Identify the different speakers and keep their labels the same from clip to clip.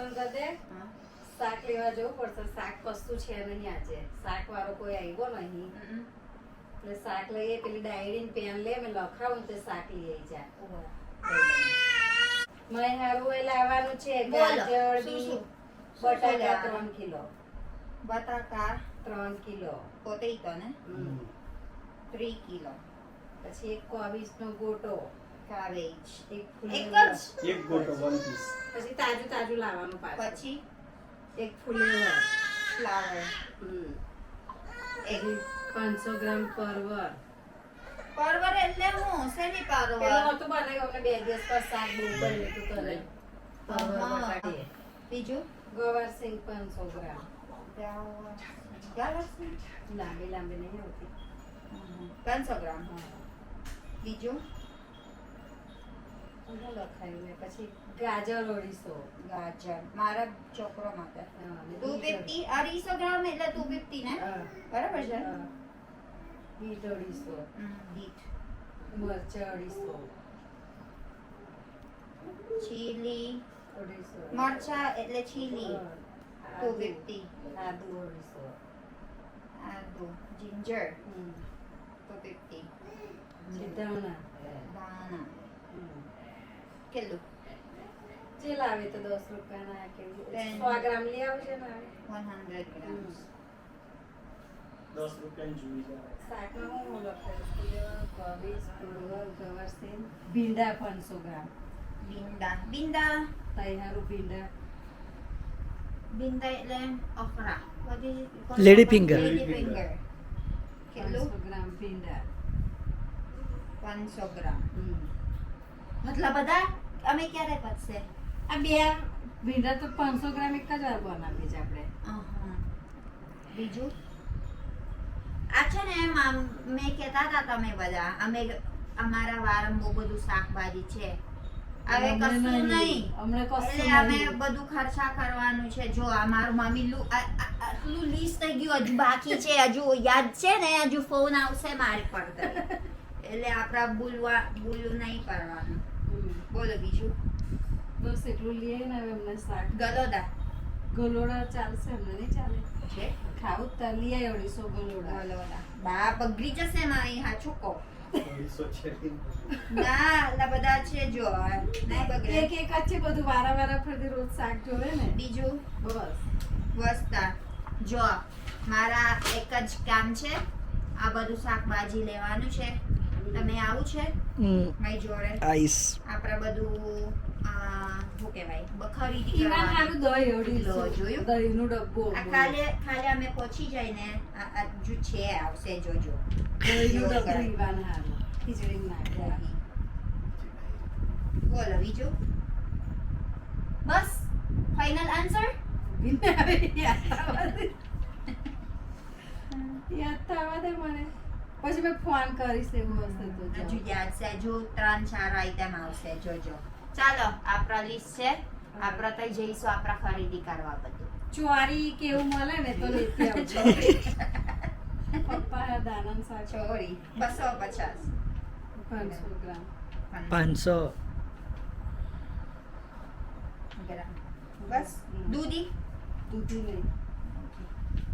Speaker 1: બંધ કરી દે શાક લેવા જવું પડશે. શાક કશું છે નહીં આજે. શાક વાળો કોઈ આવ્યો નહીં. એટલે શાક લઈએ પેલી ડાયરી ને પેન લે મેં લખાવું તે શાક લઈ આવી જા. હારું એ લાવવાનું છે ગાજર બી બટાકા ત્રણ કિલો.
Speaker 2: બટાકા
Speaker 1: ત્રણ કિલો.
Speaker 2: પોટેટો ને? ત્રી કિલો.
Speaker 1: પછી એક કોબીજ નો ગોટો.
Speaker 2: કાવેજ
Speaker 1: એક
Speaker 2: એક જ
Speaker 3: એક ગોટો વન પીસ
Speaker 1: પછી તાજું તાજું લાવવાનું પાછું.
Speaker 2: પછી
Speaker 1: એક ફુલેવર
Speaker 2: ફ્લાવર.
Speaker 1: હમ.
Speaker 2: એક
Speaker 1: પછી પાંચસો ગ્રામ પરવર.
Speaker 2: પરવર એટલે હું શેની
Speaker 1: પેલું
Speaker 2: પરવર
Speaker 1: તો બનાવ્યો અમને બે દિવસ પર શાક બહુ બન્યું હતું તને પરવર
Speaker 2: બીજું?
Speaker 1: ગવાર સિંગ પાંચસો ગ્રામ.
Speaker 2: ગેલેક્સી
Speaker 1: લાંબી લાંબી નહીં આવતી.
Speaker 2: પાંચસો ગ્રામ.
Speaker 1: હા.
Speaker 2: બીજું?
Speaker 1: બધું લખાયું મેં. પછી ગાજર અઢીસો
Speaker 2: ગાજર. મારા છોકરો માટે. ટુ ફિફ્ટી અઢીસો ગ્રામ એટલે ટુ ફિફ્ટી ને? બરાબર છે?
Speaker 1: બીટ અઢીસો.
Speaker 2: બીટ
Speaker 1: મરચાં અઢીસો.
Speaker 2: ચીલી. મરચા એટલે ચીલી. Two fifty.
Speaker 1: આદુ અઢીસો.
Speaker 2: આદુ. જિંજર. Two fifty.
Speaker 1: ધાણા હમ.
Speaker 2: કેટલું?
Speaker 1: જે લાવે તો દસ રૂપિયાના કેવું સો ગ્રામ લઈ આવશે ને
Speaker 2: વન હંડ્રેડ ગ્રામ.
Speaker 3: દસ રૂપિયાની જોઈ જાય
Speaker 1: શાકમાં હું લખાયું કોબીજ પરવર ગવારસીન ભીંડા પાંચસો ગ્રામ.
Speaker 2: બિંદા બિંદા
Speaker 1: તૈયારું ભીંડા.
Speaker 2: બિંદા એટલે. લેડી ફિંગર કેટલું?
Speaker 1: ગ્રામ ભીંડા.
Speaker 2: પાંચસો ગ્રામ.
Speaker 1: હમ.
Speaker 2: મતલબ બધા અમે ક્યારે પતશે
Speaker 1: આ બે ભીંડા તો પાંચસો ગ્રામ એક જ વાર બનાવીએ છીએ આપણે.
Speaker 2: બીજું? આ છે ને એમ મેં કહેતા હતા તમે બધા અમે અમારા વારમ બહુ બધું શાકભાજી છે. હવે કશું નહીં
Speaker 1: અમને કશું
Speaker 2: અમે બધું ખર્ચા કરવાનું છે. જો આ મારું આ- આ- આટલું લિસ્ટ થઈ ગયું હજુ બાકી છે હજુ યાદ છે ને હજુ ફોન આવશે મારી પર એટલે આપણા ભૂલવા ભૂલું નહીં કરવાનું. બોલો બીજું?
Speaker 1: બસ એટલું લઈએ ને હવે એમને શાક
Speaker 2: ગલોદા
Speaker 1: ગલોડા ચાલશે એમને નહીં ચાલે.
Speaker 2: છે?
Speaker 1: ખાવું તાર લઈ આવી અઢીસો ગલોડા.
Speaker 2: ગલોદા બા બગડી જશે મારી હા છોકો. ના બધા છે જો બગડે.
Speaker 1: એક એક જ છે બધું વારા વારા ફરતી રોજ શાક જોવે ને.
Speaker 2: બીજું?
Speaker 1: બસ.
Speaker 2: વસ્તા. જો મારા એક જ કામ છે. આ બધું શાકભાજી લેવાનું છે. તમે આવું છે? મારી જોડે.
Speaker 4: આઈસ.
Speaker 2: આપણે બધું આ શું કહેવાય? બ-
Speaker 1: ઈવાન હારું દહીં અઢીસો
Speaker 2: લો, જોયું?
Speaker 1: દહીંનું ડબ્બો
Speaker 2: આ કાલે કાલે અમે પહોંચી જઈને આ આ જો છે આવશે જોજો.
Speaker 1: દહીંનું
Speaker 2: જોર
Speaker 1: ડબ્બો ઈવાન હારું ખીચડી નાખ્યા
Speaker 2: બોલો બીજો બસ ફાઇનલ આન્સર
Speaker 1: યાદ તો આવવા દે મને. પછી મેં ફોન કરીશ એવું હશે તો
Speaker 2: હજુ યાદ છે જો ત્રણ ચાર આઈટમ આવશે જોજો. ચાલો આપણા લિસ્ટ છે. આપણા ત્યાં જઈશું આપણા ખરીદી કરવા બધું.
Speaker 1: ચોરી કેવું મળે ને તો લેતી આવજો. પપ્પા દાનંદ સા
Speaker 2: ચોરી. બસો પચાસ.
Speaker 1: પાંચસો ગ્રામ.
Speaker 4: પાંચસો.
Speaker 2: બસ દૂધી?
Speaker 1: દૂધી નહીં.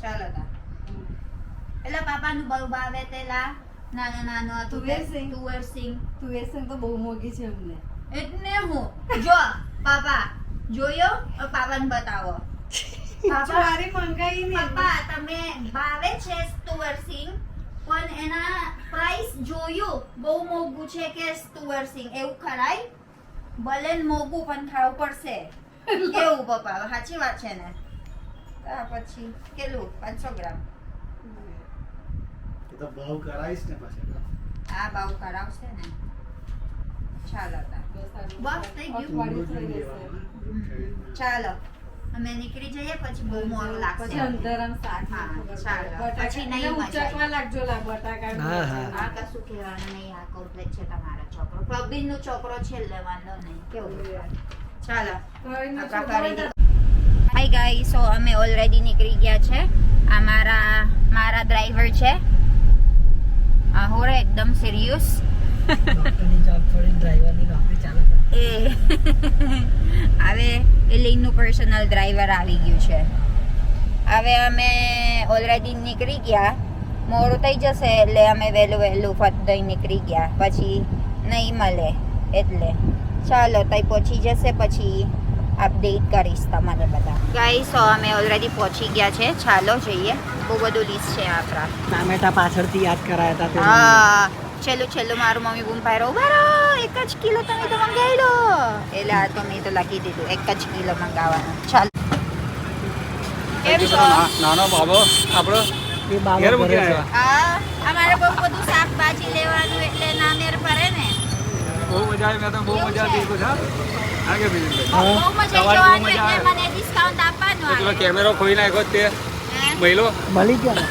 Speaker 2: ચાલો તા એટલે પાપાનું બહુ ભાવે તેલા નાનો નાનો હતું
Speaker 1: તુવેર સિંગ.
Speaker 2: તુવેર સિંગ
Speaker 1: તું બહુ મોંઘી છે અમને
Speaker 2: એટલે હું. જો પાપા જોયો? પાપાને બતાવો. પાપા
Speaker 1: મારી મંગાઈ ને
Speaker 2: પાપા તમે ભાવે છે તુવર સિંગ પણ એના પ્રાઇસ જોયું બહુ મોંઘું છે કે તુવર સિંગ એવું ખરાય? ભલે મોંઘું પણ ખાવું પડશે. કેવું પપ્પા? સાચી વાત છે ને? પછી કેટલું? પાંચસો ગ્રામ.
Speaker 3: તો ભાવ કરાવીશ ને પછી.
Speaker 2: આ ભાવ કરાવશે ને. ચાલો બસ થઈ ગયું. ચાલો. અમે નીકળી જઈએ પછી બહુ મોડું લાગશે.
Speaker 1: અંધારામ સાથ
Speaker 2: હા, ચાલો. પછી નહીં.
Speaker 1: ઉચકવા લાગજો લા બટાકા.
Speaker 4: હા, હા.
Speaker 2: આ કશું કહેવાનું નહીં આ કમ્પ્લેટ છે તમારો છોકરો. પ્રબીન નો છોકરો છે લેવાનો નહીં. કેવું? ચાલો. હાય ગાઈસ સો અમે ઓલરેડી નીકળી ગયા છે. આ મારા મારા ડ્રાઈવર છે. આ હોરે એકદમ સિરિયસ. એ. હવે એલિનનું પર્સનલ ડ્રાઈવર આવી ગયું છે. હવે અમે ઓલરેડી નીકળી ગયા. મોડું થઈ જશે એટલે અમે વહેલું વહેલું ફટ નીકળી ગયા. પછી નહીં મળે એટલે. ચાલો તઈ પહોંચી જશે પછી. અપડેટ કરીશ તમારે બધા. ગાઈ સો અમે ઓલરેડી પહોંચી ગયા છે. ચાલો જઈએ. બહુ બધું લિસ્ટ છે આપણા
Speaker 4: ટામેટા પાછળથી યાદ કરાયા હતા
Speaker 2: હા. છેલ્લું છેલ્લું મારું મમ્મી બૂમ પાડ્યો. ઊભા એક જ કિલો તમે તો મંગાવી લો એટલે આ તો મેં તો લખી દીધું એક જ કિલો મંગાવવાનું. ચાલ. કેમ છો?
Speaker 5: નાનો બાબો આપણો
Speaker 4: એ બાબા
Speaker 5: ઘરે મૂકી
Speaker 4: છે.
Speaker 2: હા અમારે બહુ બધું શાકભાજી લેવાનું
Speaker 5: બહુ મજા આવી મેં તો બહુ મજા
Speaker 2: છે?
Speaker 5: આવી કુછ, હા કે આવે. કેમેરો ખોઈ નાખ્યો તે? મહિલો
Speaker 4: મળી ગયા.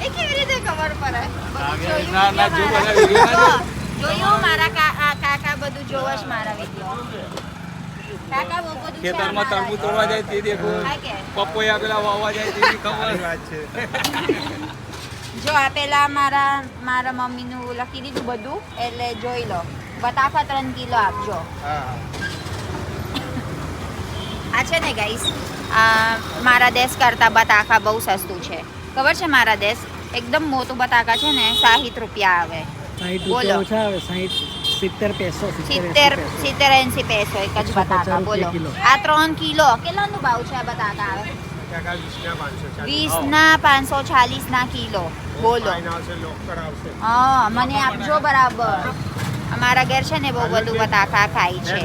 Speaker 2: એ કેવી રીતે ખબર પડે?
Speaker 5: ના, ના, ના, જો
Speaker 2: મારા
Speaker 5: બધા video ના
Speaker 2: મારા કા- કાકા બધું જોવે છે મારા વીડિયો કાકા છે
Speaker 5: ખેતરમાં તરબૂચ તોડવા જાય તે દેખો. પપોયા પેલા વાવવા જાય તે વાત ખબર
Speaker 2: જો આ પેલા મારા મારા મમ્મીનું લખી દીધું બધું એટલે જોઈ લો. બટાકા ત્રણ કિલો આપજો. આ છે ને ગાઈસ આ મારા દેશ કરતાં બટાકા બહુ સસ્તું છે. ખબર છે મારા દેશ? એકદમ મોટું બટાકા છે ને સાહીઠ રૂપિયા આવે. બોલો.
Speaker 4: સિત્તેર પેસો
Speaker 2: સિત્તેર સિત્તેર એંસી પેસો એક જ બટાકા બોલો. આ ત્રણ કિલો કેટલાનું ભાવ છે આ બટાકા આવે? વીસ ના પાંચસો ચાલીસ. ના કિલો. બોલો. હા મને આપજો બરાબર. અમારા ઘર છે ને બહુ બધું બટાકા ખાય છે.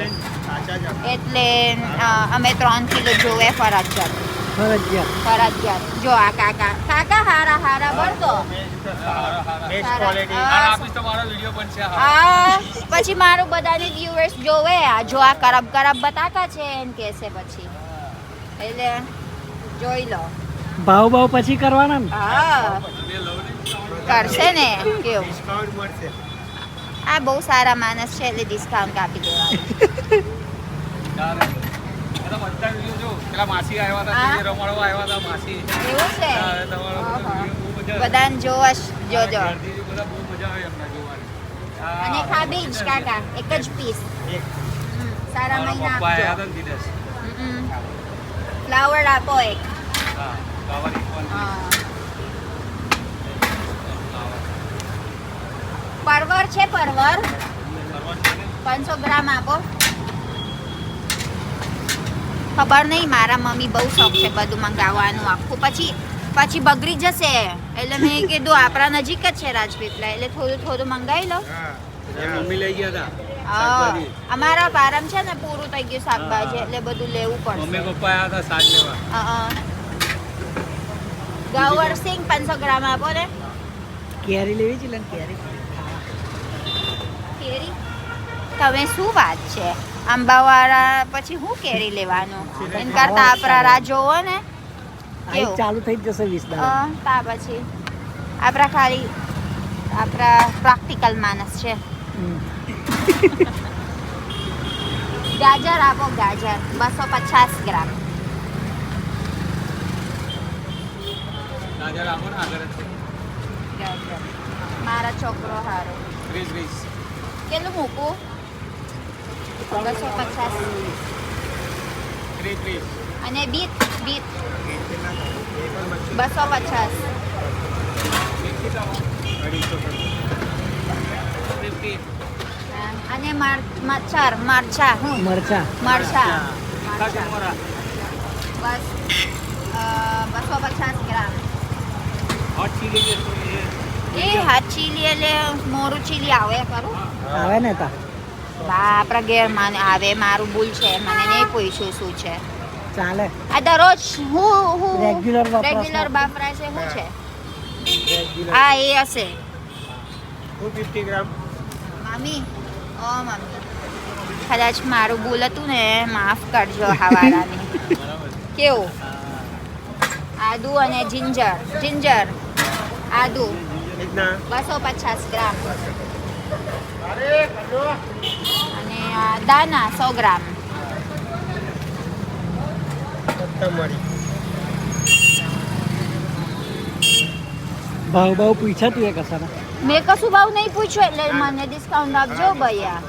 Speaker 2: એટલે અમે ત્રણ કિલો જોવે ફરજિયાત.
Speaker 4: ફરજિયાત.
Speaker 2: જો આ કાકા કાકા હારા હારા બળતો
Speaker 5: તો મારો વીડિયો બનશે હા.
Speaker 2: પછી મારું બધાને વ્યુઅર્સ જોવે. આ જો આ કરબ કરબ બટાકા છે એમ કહેશે પછી. એટલે જોઈ લો.
Speaker 4: ભાવ ભાવ પછી કરવાના ને?
Speaker 2: હા. કરશે ને. કેવું? આ બહુ સારા માણસ છે એટલે ડિસ્કાઉન્ટ આપી દેવાનું.
Speaker 5: આવે.
Speaker 2: બધાને જોવશ જોજો. અને ખાબીજ કાકા એક જ પીસ સારા મહિના
Speaker 5: પપ્પા આવ્યા
Speaker 2: આપજો
Speaker 5: હતા ને વિદેશ.
Speaker 2: ફ્લાવર આપો એક. પરવર છે પરવર પાંચસો ગ્રામ આપો ખબર નહીં મારા મમ્મી બહુ શોખ છે બધું મંગાવવાનું આખું પછી પછી બગડી જશે એટલે મેં કીધું આપણા નજીક જ છે રાજપીપળા એટલે થોડું થોડું મંગાવી લો
Speaker 5: મમ્મી લઈ ગયા હતા.
Speaker 2: અમારા પારમ છે ને પૂરું થઈ ગયું શાકભાજી એટલે બધું લેવું
Speaker 5: મમ્મી
Speaker 2: પડશે
Speaker 5: પપ્પા આવ્યા હતા શાક લેવા.
Speaker 2: હા ગવર સિંગ પાંચસો ગ્રામ આપો ને.
Speaker 4: કેરી લેવી છે ને કેરી.
Speaker 2: કેરી? તમે શું વાત છે? આંબાવાળા પછી હું કેરી લેવાનું? એન કરતા આપણા રાહ જોવો ને.
Speaker 4: ચાલુ થઈ જશે વીસ
Speaker 2: તા પછી. આપણા ખાલી આપણા પ્રેક્ટિકલ માણસ છે.
Speaker 4: હમ.
Speaker 2: ગાજર આપો ગાજર બસો પચાસ ગ્રામ.
Speaker 5: ગાજર આપો ને આગળ
Speaker 2: ગાજર. મારા છોકરો હારો.
Speaker 5: વીસ વીસ
Speaker 2: કેટલું મૂકું? બસો પચાસ. અને બીટ બીટ. બસો પચાસ.
Speaker 5: ફિફ્ટી.
Speaker 2: અને માર મચ્છર મરચા હું?
Speaker 4: મરચા
Speaker 2: મરચા બસ. બસો પચાસ ગ્રામ.
Speaker 5: એ.
Speaker 2: હા ચીલી એટલે મોરું ચીલી આવે ખરું.
Speaker 4: આવે ને તા.
Speaker 2: બા આપણા ઘેર મને આવે મારું ભૂલ છે. મને નહીં પૂછ્યું શું છે.
Speaker 4: ચાલે.
Speaker 2: આ દરરોજ હું હું રેગ્યુલર
Speaker 4: રેગ્યુલર.
Speaker 2: વાપરાય છે. શું છે હા એ હશે. મમ્મી ગ્રામ. મમ્મી કદાચ મારું ભૂલ હતું ને માફ કરજો હવારાની કેવું? આદુ અને જિંજર. જિંજર. આદુ. બસો પચાસ ગ્રામ. અને આ દાના સો ગ્રામ.
Speaker 4: ભાવ ભાવ પૂછ્યા તું એ કસાના
Speaker 2: મેં કશું ભાવ નહીં પૂછ્યું એટલે મને ડિસ્કાઉન્ટ આપજો ભૈયા.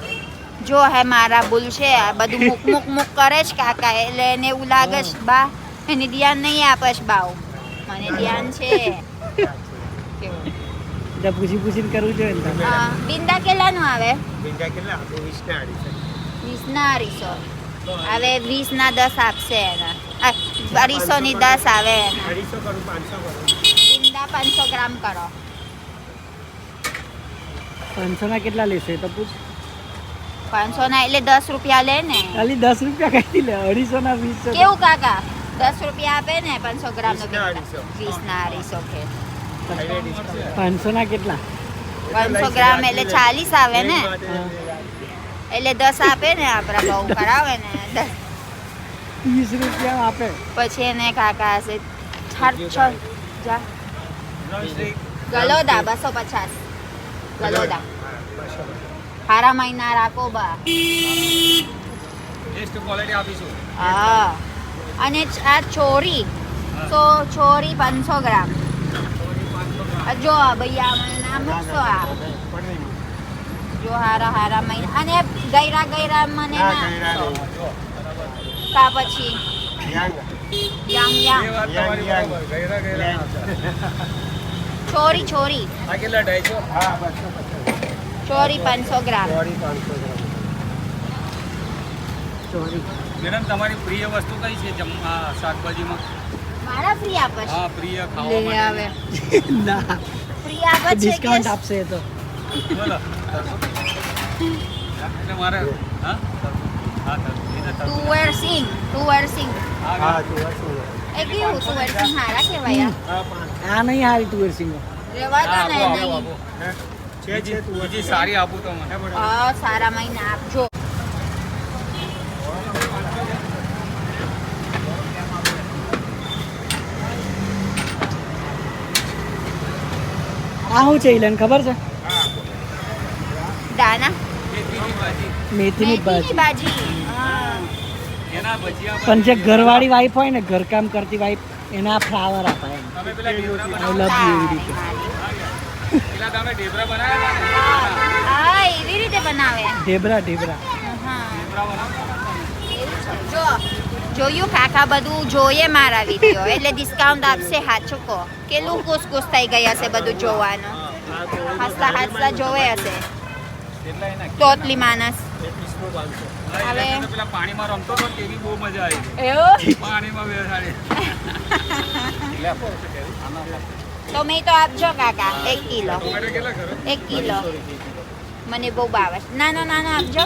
Speaker 2: જો હે મારા ભૂલ છે આ બધું મુક મુક મુક કરે છે કાકા એટલે એને એવું લાગે છે બા એને ધ્યાન નહીં આપે છે બાવ મને ધ્યાન છે.
Speaker 4: એટલે પૂછી પૂછીને કરવું જોઈએ ને
Speaker 2: હા, બિંદા કેટલાનું આવે?
Speaker 3: બિંદા કેટલા? વીસ ના અઢીસો
Speaker 2: હવે વીસ વીસના દસ આપશે એના. અઢીસો અઢીસોની દસ આવે એના.
Speaker 3: અઢીસો કરું પાંચસો કરું.
Speaker 2: બિંદા પાંચસો ગ્રામ કરો.
Speaker 4: પાંચસોના કેટલા લેશે તો પૂછ.
Speaker 2: પાંચસો ના એટલે દસ રૂપિયા લે ને.
Speaker 4: ખાલી દસ રૂપિયા કઈ લે અઢીસોના વીસ
Speaker 2: કેવું કાકા? દસ રૂપિયા આપે ને પાંચસો ગ્રામ નો
Speaker 3: અઢીસો.
Speaker 2: વીસ ના અઢીસો કે.
Speaker 4: પાંચસો ના કેટલા?
Speaker 2: પાંચસો ગ્રામ એટલે ચાલીસ આવે ને. એટલે દસ આપે ને આપણા બહુ કરાવે ને.
Speaker 4: વીસ રૂપિયા આપે.
Speaker 2: પછી એને કાકા હશે છ. જા. ગલોદા બસો પચાસ. ગલોદા. હારા મહિના રાખો બા.
Speaker 5: બેસ્ટ ક્વોલિટી આપીશું.
Speaker 2: હા. અને આ ચોરી તો ચોરી પાંચસો ગ્રામ. આ જો આ ભૈયા મને નામ મૂકશો આ? જો હારા હારા મહિના અને ગૈરા ગૈરા મને ના કા પછી? યંગ. યંગ
Speaker 5: વાત હા બરાબર ગયરા ગયરા ના હતા.
Speaker 2: ચોરી ચોરી
Speaker 5: કેટલા ઢાઈસો
Speaker 2: ચોરી પાંચસો ગ્રામ.
Speaker 4: સોરી
Speaker 5: મેડમ તમારી પ્રિય વસ્તુ કઈ છે જમવા શાકભાજીમાં?
Speaker 2: મારા પ્રિય આપે
Speaker 5: હા પ્રિય ખાવા
Speaker 2: લે આવે.
Speaker 4: ના.
Speaker 2: પ્રિય આપે છે
Speaker 4: ડિસ્કાઉન્ટ આપશે એ તો.
Speaker 5: બોલો એટલે મારે હા હા.
Speaker 2: તુવેર સિંગ તુવેર સિંગ
Speaker 5: હા
Speaker 2: એ કેવું તુવેર સિંગ હારા કહેવાય આ?
Speaker 4: આ નહીં હારી તુવેર સિંગ
Speaker 2: રેવા દો ને નહીં.
Speaker 5: આપો, બીજી સારી આપું તો મને.
Speaker 2: હા સારા મહિના આપજો
Speaker 4: આ શું છે ઇલન ખબર છે?
Speaker 2: દાના?
Speaker 5: મેથીની ભાજી.
Speaker 4: પણ જે ઘરવાળી વાઈફ હોય ને ઘરકામ કરતી વાઈફ એના ફ્લાવર
Speaker 5: આપાય
Speaker 4: આઈ લવ એવી રીતે.
Speaker 2: હા એવી રીતે બનાવે.
Speaker 4: ઢેબરા ઢેબરા.
Speaker 2: હા.
Speaker 5: ઢેબરા બનાવ્યા
Speaker 2: જો જોયું કાકા બધું? જોઈએ મારા વીડિયો. એટલે ડિસ્કાઉન્ટ આપશે હાચું કહો. કેટલું કુસકુસ થઈ ગઈ હશે બધું જોવાનું? હસતા હસતા જોવે હશે. તોતલી માણસ. હવે-
Speaker 5: પાણીમાં રમતો હતો તેવી બહુ મજા આવી. પાણીમાં બેસાડી
Speaker 2: તો મેં તો આપજો કાકા એક કિલો.
Speaker 5: ટોમેટો
Speaker 2: એક કિલો. મને બહુ ભાવે છે. નાનો નાનો આપજો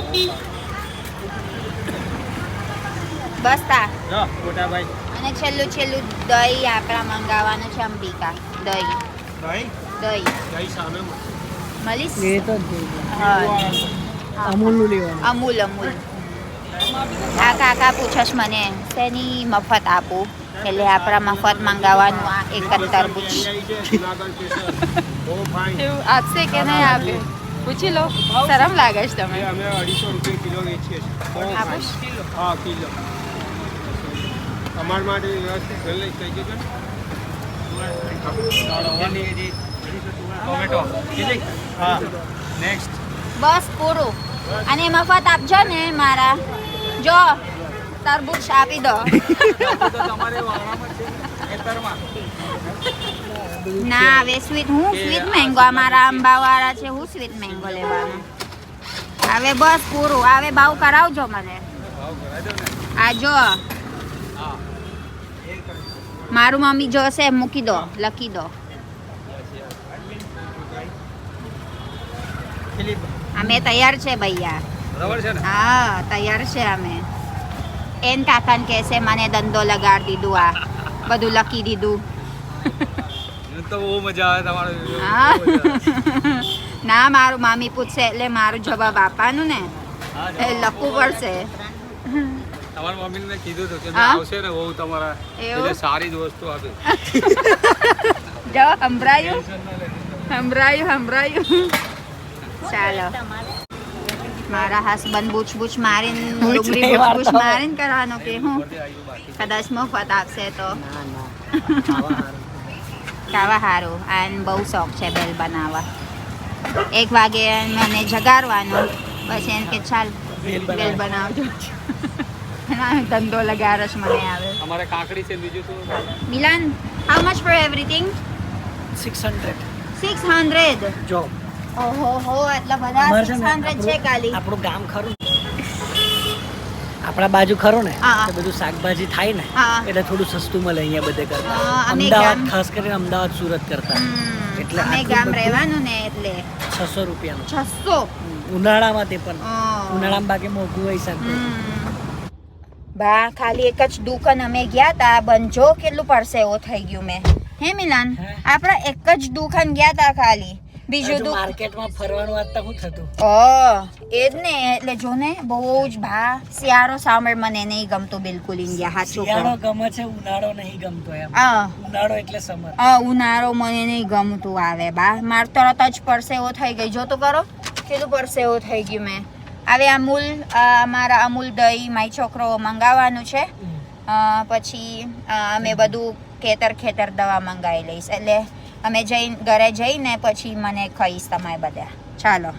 Speaker 2: બસ તા
Speaker 3: જો મોટા ભાઈ.
Speaker 2: અને છેલ્લું છેલ્લું દહીં આપણા મંગાવવાનું છે અંબિકા. દહીં. દહીં? મળીશ?
Speaker 4: એ તો અમૂલનું લેવાનું.
Speaker 2: અમૂલ અમૂલ. આ કાકા પૂછશ મને શેની મફત આપું? એટલે આપણા મફત મંગાવવાનું એક જ તરબૂચ આપશે કે નહીં આપે? પૂછી લો. શરમ લાગે છે તમે
Speaker 3: અમે અઢીસો રૂપિયા કિલો વેચીએ છીએ.
Speaker 2: આપો?
Speaker 3: હા કિલો. અમારા માટે વ્યવસ્થિત લઈ હા.
Speaker 5: નેક્સ્ટ
Speaker 2: બસ પૂરું અને મફત આપજો ને મારા. જો તરબૂચ આપી દો
Speaker 5: તમારે વાળામાં છે ખેતરમાં
Speaker 2: ના હવે સ્વીટ હું સ્વીટ મેંગો અમારા આંબાવાળા છે હું સ્વીટ મેંગો લેવાનો. હવે બસ પૂરું. હવે ભાવ કરાવજો મને.
Speaker 5: ભાવ કરાવી દો ને.
Speaker 2: આ જો. મારું મમ્મી જોશે મૂકી દો લખી દો. અમે તૈયાર છે ભૈયા. હા તૈયાર છે અમે. એન કાકાને કહેશે મને ધંધો લગાડી દીધું આ. બધું લખી દીધું
Speaker 5: તો બહુ મજા આવે તમારો.
Speaker 2: ના મારું મામી પૂછશે એટલે મારું જવાબ આપવાનું ને એ લખવું પડશે
Speaker 5: તમારા મમ્મીને કીધું તો કે આવશે ને બહુ તમારા એટલે સારી જ વસ્તુ આપે
Speaker 2: જો
Speaker 5: લેજો.
Speaker 2: સંભળાયું સંભળાયું ચાલો મારા હસબન્ડ બૂચ બૂચ મારીને ડુંગળી બૂચ બૂચ મારીને કરવાનો કે હું? કદાચ મફત આપશે તો.
Speaker 4: ખાવા
Speaker 2: સારું અને બહુ શોખ છે બેલ બનાવવા. એક વાગે મને જગાડવાનો. પછી એમ કે ચાલ
Speaker 4: ભેલ
Speaker 2: બનાવજો. ધંધો લગાડશ મને આવે.
Speaker 5: અમારે કાકડી છે બીજું શું?
Speaker 2: Milan how much for everything
Speaker 4: six hundred
Speaker 2: six hundred
Speaker 4: જો
Speaker 2: ઓહો એટલા બધા
Speaker 4: છે આપણું- ગામ ખરું. આપણા બાજુ ખરું ને. બધું શાકભાજી થાય ને એટલે થોડું સસ્તું મળે અહીંયા બધે કરતા. અમદાવાદ ખાસ કરીને અમદાવાદ સુરત કરતા. એટલે
Speaker 2: અમે ગામ રહેવાનું ને એટલે.
Speaker 4: છસો રૂપિયાનું.
Speaker 2: છસો?
Speaker 4: ઉનાળામાં તે પણ. ઉનાળામાં બાકી મોંઘું હોય શાકભાજી.
Speaker 2: બા ખાલી એક જ દુકાન અમે ગયા તા. બંજો કેટલું પડશે એવો થઈ ગયું મેં. હે મિલાન? આપણે એક જ દુકાન ગયા તા ખાલી. બીજું તો
Speaker 4: માર્કેટમાં ફરવાનું વાતતા શું થતું.
Speaker 2: ઓ એ જ ને એટલે જો ને બહુ જ ભા શિયાળો સામર મને નહીં ગમતું બિલકુલ ઇન્ડિયા હાચો
Speaker 4: શિયાળો ગમે છે ઉનાળો નહીં ગમતો એમ.
Speaker 2: હા.
Speaker 4: ઉનાળો એટલે સમર
Speaker 2: હા ઉનાળો મને નહીં ગમતું આવે બા. માર તરત જ એવો થઈ ગઈ. જો તો કરો કીધું પડશે એવો થઈ ગયું મેં. હવે અમૂલ અમારા અમૂલ દહીં માય છોકરો મંગાવવાનું છે. પછી અમે બધું ખેતર ખેતર દવા મંગાવી લઈશ. એટલે અમે જઈ ઘરે જઈને પછી મને કહીશ તમારે બધા. ચાલો.